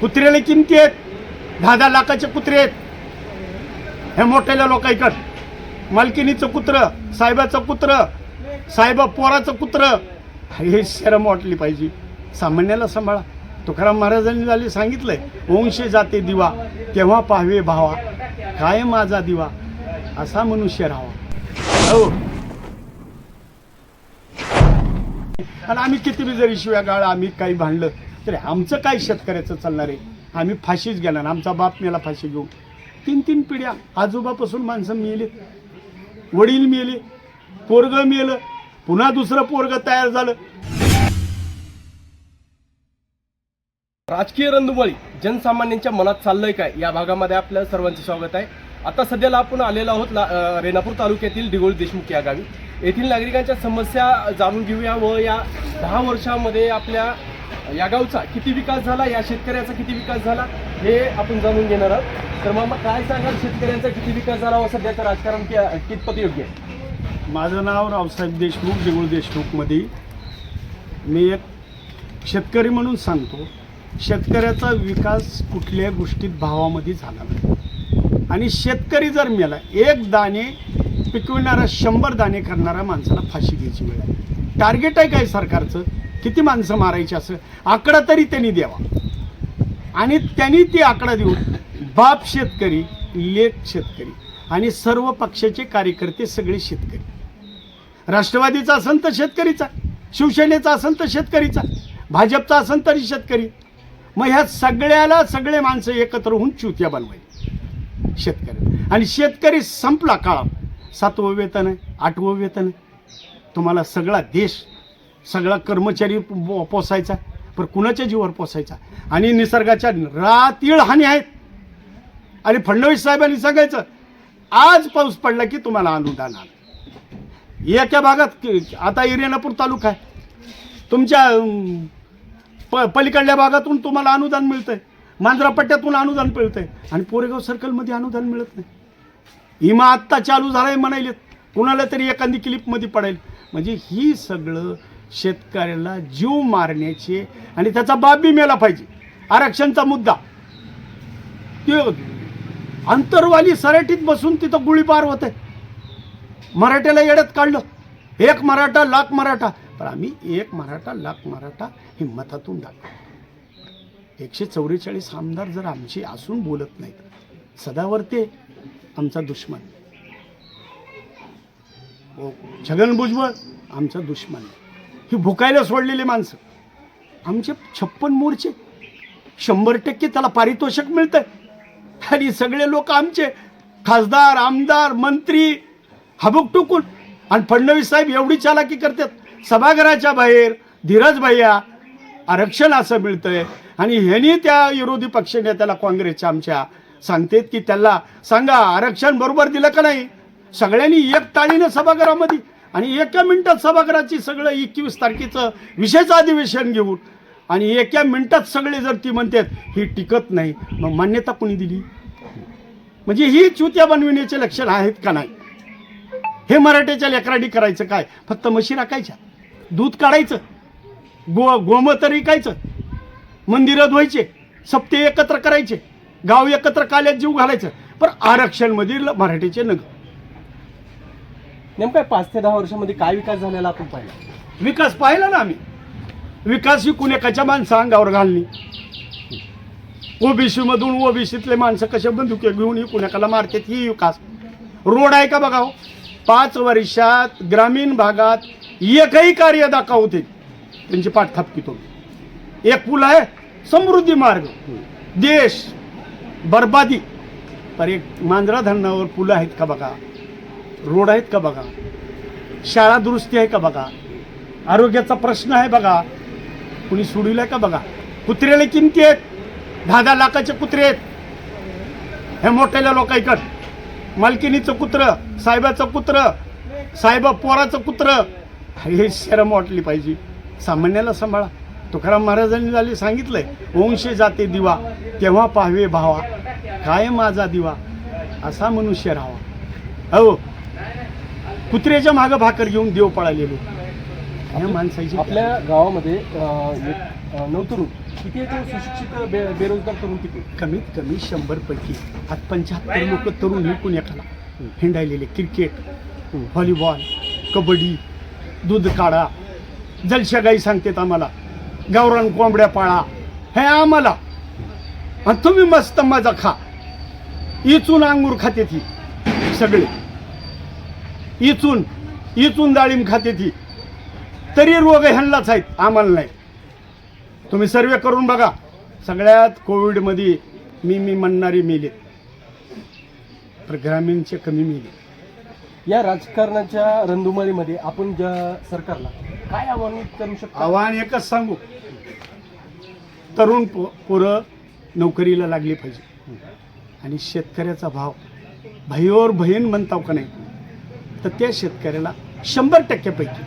कुत्र्याला किमती आहेत? दहा दहा लाखाचे कुत्रे आहेत. हे मोठ्याल्या लोकांकडं मालकिनीचं कुत्र साहेबाचं कुत्र साहेबा पोराचं कुत्र. हे शरम वाटली पाहिजे. सामान्याला सांभाळा. तुकाराम महाराजांनी झाले सांगितलंय वंशे जाते दिवा तेव्हा पाहावे भावा काय माझा दिवा असा मनुष्य राहावा. हो. आणि आम्ही किती बी जरी शिव्या गाळ आम्ही काही भांडलं तर आमचं काय शेतकऱ्याचं चालणार आहे? आम्ही फाशीच घेणार आमचा बाप मेला फाशी घेऊ तीन तीन पिढ्या आजोबापासून माणसं मेली. वडील मेले पोरग मेलं पुन्हा दुसरं पोरग तयार झालं. राजकीय रंधुमाळी जनसामान्यांच्या मनात चाललंय काय? या भागामध्ये आपल्या सर्वांचं स्वागत आहे. आता सध्याला आपण आलेलो आहोत रेणापूर तालुक्यातील दिगोळी देशमुख या गावी. येथील नागरिकांच्या समस्या जाणून घेऊया व या दहा वर्षामध्ये आपल्या या गावचा किती विकास झाला या शेतकऱ्याचा किती विकास झाला हे आपण जाणून घेणार आहोत. तर मग काय सांगाल शेतकऱ्यांचा किती विकास झाला व सध्याचं राजकारण कितपत योग्य आहे? माझं नाव रावसाहेब देशमुख देऊळ देशमुखमध्ये. मी एक शेतकरी म्हणून सांगतो शेतकऱ्याचा विकास कुठल्या गोष्टीत भावामध्ये झाला नाही. आणि शेतकरी जर मेला एक दाणे पिकविणारा शंभर दाणे करणाऱ्या माणसाला फाशी घ्यायची वेळ आहे. टार्गेट आहे काय सरकारचं? किती माणसं मारायची असं? आकडा तरी त्यांनी द्यावा. आणि त्यांनी ती आकडा देऊन बाप शेतकरी लेख शेतकरी आणि सर्व पक्षाचे कार्यकर्ते सगळे शेतकरी. राष्ट्रवादीचा असेल तर शेतकरीचा शिवसेनेचा असेल तर शेतकरीचा भाजपचा असेल तरी शेतकरी. मग ह्या सगळ्याला सगळे माणसं एकत्र होऊन चुत्या बनवायची. शेतकरी. आणि शेतकरी संपला काळा सातवं वेतन आहे आठवं वेतन आहे. तुम्हाला सगळा देश सगळा कर्मचारी पो- पोसायचा पण कुणाच्या जीवावर पोसायचा? आणि निसर्गाच्या रातीळ हानी आहेत. आणि फडणवीस साहेबांनी सांगायचं आज पाऊस पडला की तुम्हाला अनुदान आलं. एका भागात आता इरेनापूर तालुका आहे. तुमच्या प पलीकडल्या भागातून तुम्हाला अनुदान मिळतं मांजरा पट्ट्यातून अनुदान मिळतं आहे आणि पोरेगाव सर्कलमध्ये अनुदान मिळत नाही. इमा आत्ता चालू झालाय म्हणायले कुणाला तरी एखादी क्लिपमध्ये पडेल म्हणजे ही सगळं शेतकऱ्याला जीव मारण्याचे आणि त्याचा बाब बी मेला पाहिजे. आरक्षणचा मुद्दा. ते अंतरवाली सराठीत बसून तिथं गुळीबार होते मराठ्याला येड्यात काढलं. एक मराठा लाख मराठा. पण आम्ही एक मराठा लाख मराठा हिंमतातून मतातून दाखवतो. एकशे चौवेचाळीस आमदार जर आमची असून बोलत नाहीत सदावर ते आमचा दुश्मन. छगन भुजबळ आमचा दुश्मन. ही भुकायला सोडलेली माणसं. आमचे छप्पन मोर्चे शंभर टक्के त्याला पारितोषिक मिळतंय. आणि सगळे लोक आमचे खासदार आमदार मंत्री हबुक टुकून. आणि फडणवीस साहेब एवढी चालाकी करतात. सभागृहाच्या बाहेर धीरज भैया आरक्षण असं मिळतंय. आणि ह्यांनी त्या विरोधी पक्षनेत्याला काँग्रेसच्या आमच्या सांगतेत की त्याला सांगा आरक्षण बरोबर दिलं का नाही? सगळ्यांनी एक ताळीनं सभागृहामध्ये आणि एका मिनटात सभागृहाची सगळं एकवीस तारखेचं विशेष अधिवेशन घेऊन आणि एका मिनटात सगळे जर ती म्हणतात ही टिकत नाही मग मान्यता कोणी दिली? म्हणजे ही चुत्या बनविण्याचे लक्षण आहेत का नाही? हे मराठ्याच्या लेकराडी करायचं काय? फक्त म्हशी राखायच्या दूध काढायचं गो गोमतर विकायचं मंदिरं धुवायचे सप्ते एकत्र करायचे गाव एकत्र काल्यात जीव घालायचं. पण आरक्षणमधील मराठीचे नग नेमका पाच ते दहा वर्षामध्ये काय विकास झालेला आपण पाहिला? विकास पाहिला ना आम्ही. विकास ही कुणेकाच्या माणसं अंगावर घालणी. ओबीसी मधून ओबीसीतले माणसं कशा बंदुके घेऊन ही कुणाकाला मारतात ही विकास. रोड आहे का बघा हो? पाच वर्षात ग्रामीण भागात एकही कार्य दाखवते त्यांची पाठथापकी तो. एक पूल आहे समृद्धी मार्ग. देश बर्बादी. पर एक मांजरा धरणावर पुलं आहेत का बघा? रोड आहेत का बघा? शाळा दुरुस्ती आहे का बघा? आरोग्याचा प्रश्न आहे बघा. कुणी सोडविलाय का बघा? कुत्र्याला किमती आहेत? दहा दहा लाखाचे कुत्रे आहेत. हे मोठ्याल्या लोकांकडं मालकिनीचं कुत्र साहेबाचं कुत्र साहेबा पोराचं कुत्र. हे शरम वाटली पाहिजे. सामान्याला सांभाळा. तुकाराम महाराजांनी झाले सांगितलंय वंशे जाते दिवा तेव्हा पाहावे भावा. काय माझा दिवा. असा मनुष्य राहावा. हो. कुत्र्याच्या मागं भाकर घेऊन देव पळालेलो. या माणसाची आपल्या गावामध्ये नवतरू किती सुशिक्षित बे बेरोजगार तरुण किती कमीत कमी शंभर पैकी आज पंच्याहत्तर लोक तरुण विकून एखादा हिंडायलेले. क्रिकेट व्हॉलीबॉल कबड्डी दूध काढा जलशागाई सांगतात आम्हाला. गावरान कोंबड्या पाळा हे आम्हाला. आणि तुम्ही मस्त मजा खा. इचून अंगूर खाते ती सगळे. इचून इचून डाळिंब खाते ती. तरी रोग ह्यांनाच आहेत आम्हाला नाही. तुम्ही सर्वे करून बघा. सगळ्यात कोविडमध्ये मी मी म्हणणारी मेले. तर ग्रामीणचे कमी मेले. या राजकारणाच्या रणधुमाळीमध्ये आपण ज्या सरकारला काय आव्हान करू शकतो? आव्हान एकच सांगू. तरुण पो पोरं नोकरीला लागली पाहिजे. आणि शेतकऱ्याचा भाव भयोर भयन म्हणताव का नाही? तर त्या शेतकऱ्याला शंभर टक्क्यापैकी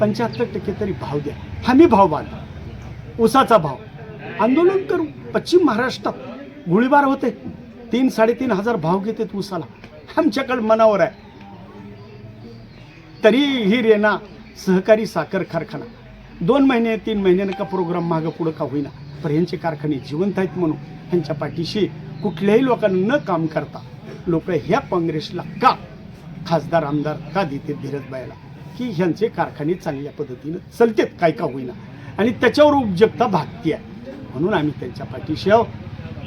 पंच्याहत्तर टक्के तरी भाव द्या. हमी भाव बांधा. ऊसाचा भाव. आंदोलन करू. पश्चिम महाराष्ट्रात गोळीबार होते. तीन साडेतीन हजार भाव घेतात ऊसाला. आमच्याकडे मनावर आहे. तरी ही रेना सहकारी साखर कारखाना. दोन महिने तीन महिन्यानं का प्रोग्राम मागं पुढं का होईना. पण यांचे कारखाने जिवंत आहेत म्हणून ह्यांच्या पाठीशी कुठल्याही लोकांना न काम करता लोक ह्या काँग्रेसला का खासदार आमदार का देते धीरजबाईला की ह्यांचे कारखाने चांगल्या पद्धतीनं चलतेत काय का होईना. आणि त्याच्यावर उपजगता भागती आहे. म्हणून आम्ही त्यांच्या पाठीशी आहो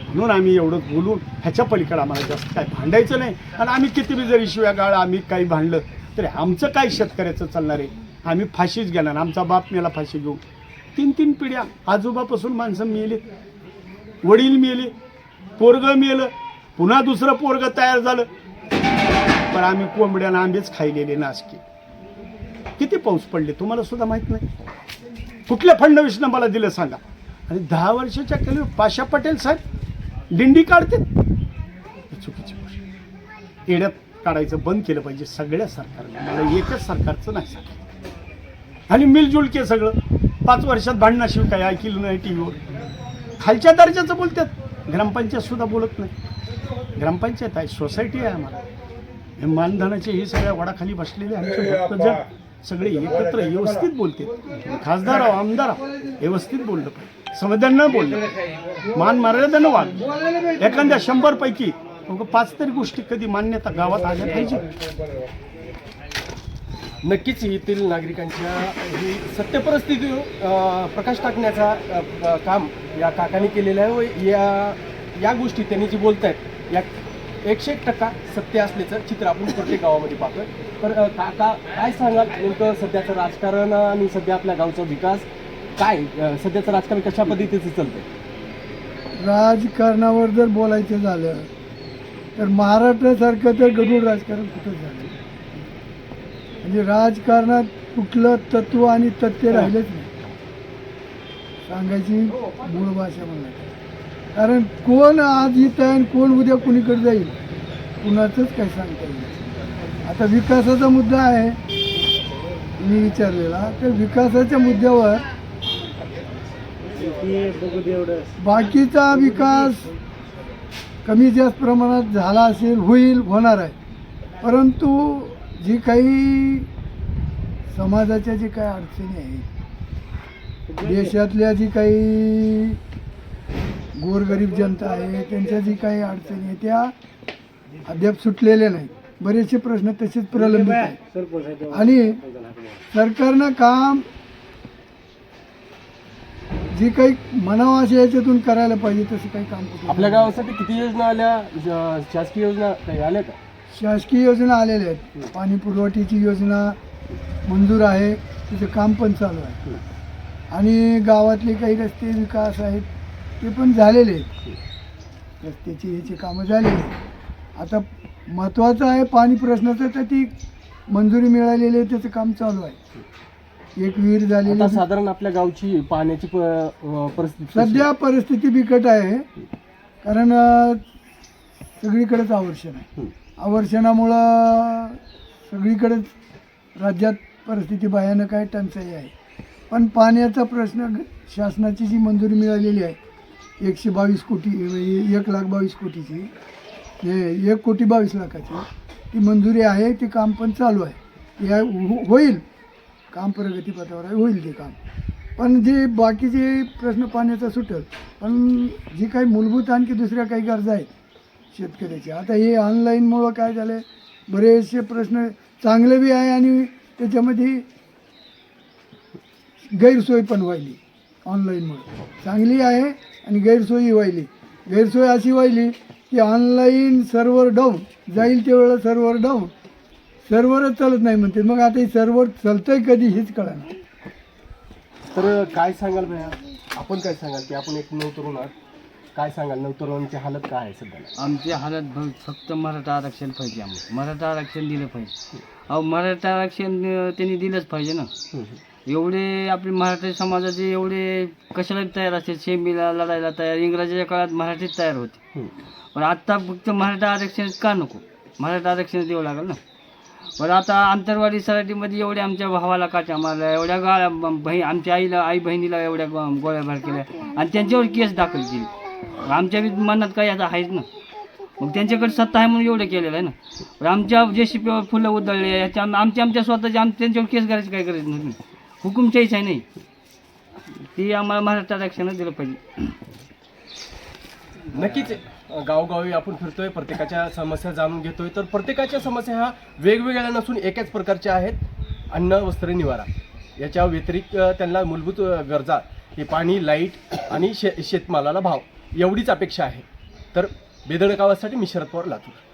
म्हणून आम्ही एवढं बोलून ह्याच्या पलीकडे आम्हाला जास्त काय भांडायचं नाही. आणि आम्ही किती बी जरी शिव्या गाळ आम्ही काही भांडलं तरी आमचं काय शेतकऱ्याचं चालणार आहे? आम्ही फाशीच घेणार. आमचा बाप मेला फाशी घेऊन. तीन तीन पिढ्या आजोबापासून माणसं मिळली वडील मेले. पोरगं मेलं. पुन्हा दुसरं पोरगं तयार झालं. पण आम्ही कोंबड्यानं आंबेच खायलेले नासके किती पाऊस पडले तुम्हाला सुद्धा माहीत नाही? कुठल्या फडणवीसनं मला दिलं सांगा. आणि दहा वर्षाच्या केली पाशा पटेल साहेब दिंडी काढतील. चुकीची गोष्ट. येड्यात काढायचं बंद केलं पाहिजे सगळ्या सरकारने. मला एकच सरकारचं नाही सांगितलं आणि मिलजुल के सगळं. पाच वर्षात भांडणाशिवाय काय ऐकलं नाही टी व्हीवर खालच्या दर्जाचं बोलतात. ग्रामपंचायत सुद्धा बोलत नाही. ग्रामपंचायत आहे सोसायटी आहे आम्हाला. हे मानधनाचे हे सगळ्या वडाखाली बसलेले आमचे भक्तजन सगळे एकत्र व्यवस्थित बोलते. खासदार आहो आमदार आहो व्यवस्थित बोललं पाहिजे. संविधानानं बोललं मान मर्यादेनं वाग. एखाद्या शंभर पैकी मग पाच तरी गोष्टी कधी मान्यता गावात आल्या पाहिजे. नक्कीच येथील नागरिकांच्या ही सत्य परिस्थिती प्रकाश टाकण्याचा काम या काकांनी केलेलं आहे व या या गोष्टी त्यांनी जी बोलत आहेत या एकशे एक टक्का सत्य असल्याचं चित्र आपण प्रत्येक गावामध्ये पाहतोय. तर काका काय सांगाल नेमकं सध्याचं राजकारण आणि सध्या आपल्या गावचा विकास? काय सध्याचं राजकारण कशा पद्धतीचं चालतंय? राजकारणावर जर बोलायचं झालं तर महाराष्ट्रासारखं तर गडूळ राजकारण कुठं झालं? म्हणजे राजकारणात कुठलं तत्व आणि तथ्य राहिलंच नाही. सांगायची मूळ भाषा म्हणलं कारण कोण आज इथं आहे आणि कोण उद्या कुणीकडे जाईल कुणाचंच काही सांगता येईल आता विकासाचा मुद्दा आहे. मी विचारलेला तर विकासाच्या मुद्द्यावर बाकीचा विकास कमी जास्त प्रमाणात झाला असेल होईल होणार आहे. परंतु जी काही समाजाच्या जी काही अडचणी आहेत देशातल्या जी काही गोरगरीब जनता आहे त्यांच्या जी काही अडचणी आहेत त्या अद्याप सुटलेल्या नाहीत. बरेचसे प्रश्न तसेच प्रलंबित आहेत. आणि सरकारनं काम जी काही मनावं अशा याच्यातून करायला पाहिजे तसं काही काम आपल्या गावासाठी किती योजना आल्या? ज- शासकीय योजना काही आल्या का? शासकीय योजना आलेल्या आहेत. पाणी पुरवठ्याची योजना मंजूर आहे. तिचं काम पण चालू आहे. आणि गावातले काही रस्ते विकास आहेत. ते पण झालेले आहेत रस्त्याची याची कामं झालेली आहेत आता महत्त्वाचं आहे पाणी प्रश्नाचं तर ती मंजुरी मिळालेली आहे त्याचं काम चालू आहे एक विहीर झालेली आता आहे. साधारण आपल्या गावची पाण्याची प- अं, परिस्थिती? सध्या परिस्थिती बिकट आहे कारण अ, सगळीकडेच आवर्षण आहे हं. आवर्षणामुळं सगळीकडेच राज्यात परिस्थिती भयानक आहे टंचाई आहे पण पाण्याचा प्रश्न ग- शासनाची जी मंजुरी मिळालेली आहे एकशे बावीस कोटी म्हणजे एक लाख बावीस कोटीची हे एक कोटी बावीस लाखाची. ती मंजुरी आहे ते काम पण चालू आहे. या हो, होईल. काम प्रगतीपथावर आहे होईल ते काम. पण जे बाकीचे प्रश्न पाण्याचा सुटेल पण जी काही मूलभूत आणखी दुसऱ्या काही गरजा आहेत शेतकऱ्याच्या आता हे ऑनलाईनमुळं काय झालं आहे बरेचसे प्रश्न चांगले बी आहे आणि त्याच्यामध्ये गैरसोय पण व्हायली ऑनलाईनमुळे चांगली आहे आणि गैरसोयी व्हायली. गैरसोय अशी व्हायली की ऑनलाईन सर्व्हर डाऊन जाईल त्यावेळेला सर्व्हर डाऊन सर्व्हरच चालत नाही म्हणते. मग आता हे सर्व्हर चालतंय कधी हेच कळणार तर काय सांगाल भैया आपण काय सांगाल की आपण एक नवतरुण आहात. काय सांगाल? नवतरुणांची हालत काय आहे सध्याला? आमची हालत फक्त मराठा आरक्षण पाहिजे आम्हाला. मराठा आरक्षण दिलं पाहिजे. अहो मराठा आरक्षण अं, त्यांनी दिलंच पाहिजे ना. एवढे आपले मराठी समाजाचे एवढे कशाला तयार असते? शेमीला लढायला तयार इंग्रजाच्या काळात मराठीत तयार होते. पण आत्ता फक्त मराठा आरक्षण का नको? मराठा आरक्षण देऊ लागेल ना? पण आता आंतरवाडी सराटीमध्ये एवढ्या आमच्या भावाला काट्या मारल्या एवढ्या गाळ्या बहीण आमच्या आईला आई बहिणीला एवढ्या गोळ्याबार केल्या. आणि त्यांच्यावर केस दाखल केली. आमच्या बी मनात काही आता आहेच ना? मग त्यांच्याकडे सत्ता आहे म्हणून एवढं केलेलं आहे ना? पण आमच्या जे शिपेवर फुलं उधळले याच्या आमच्या आमच्या स्वतःच्या आम त्यांच्यावर केस करायची काय गरज नव्हती. हुकुमशाहीच आहे नाही. ती आम्हाला महाराष्ट्र आरक्षणच दिलं पाहिजे. नक्कीच अं, गावोगावी आपण फिरतोय प्रत्येकाच्या समस्या जाणून घेतोय. तर प्रत्येकाच्या समस्या ह्या वेगवेगळ्या नसून एकाच प्रकारच्या आहेत. अन्न वस्त्र निवारा. याच्या व्यतिरिक्त त्यांना मूलभूत गरजा हे पाणी लाइट आणि शे शेतमालाला भाव एवढीच अपेक्षा आहे. तर बेदडकावासाठी मी शरद पवार लातूर.